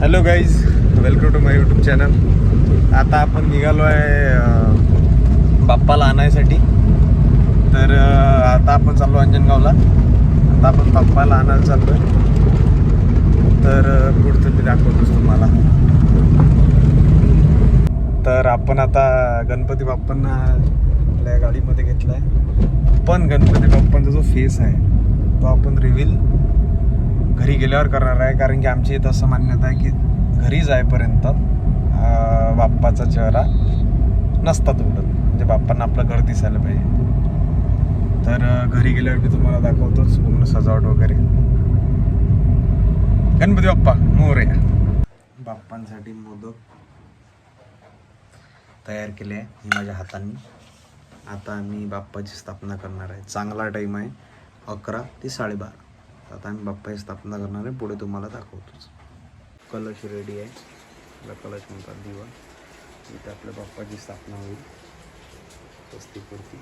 Hello guys welcome to my YouTube channel आता आपण निघालो आहे बाप्पाला आणायसाठी. तर आता आपण चाललो अंजनगावला. आता आपण बाप्पाला आणायला चाललो आहे तर पुढचं मी दाखवतोच तुम्हाला. तर आपण आता गणपती बाप्पांना आपल्या गाडीमध्ये घेतला आहे पण गणपती बाप्पांचा जो फेस आहे तो आपण रिव्हील गेल्यावर करणार आहे कारण की आमची इथं असं मान्यता आहे की घरी जायपर्यंत बाप्पाचा चेहरा नसतात उडत म्हणजे बाप्पांना आपलं घर दिसायला पाहिजे. तर घरी गेल्यावर मी तुम्हाला दाखवतोच पूर्ण सजावट वगैरे. गणपती बाप्पा मोरे बाप्पांसाठी मोदक तयार केले आहे माझ्या हातांनी. आता आम्ही बाप्पाची स्थापना करणार आहे. चांगला टाईम आहे अकरा ते साडेबारा. आता आम्ही बाप्पाची स्थापना करणार आहे. पुढे तुम्हाला दाखवतोच. कलश रेडी आहे. आपला कलश म्हणतात दिवा. इथे आपल्या बाप्पाची स्थापना होईल. स्वस्तिकवरती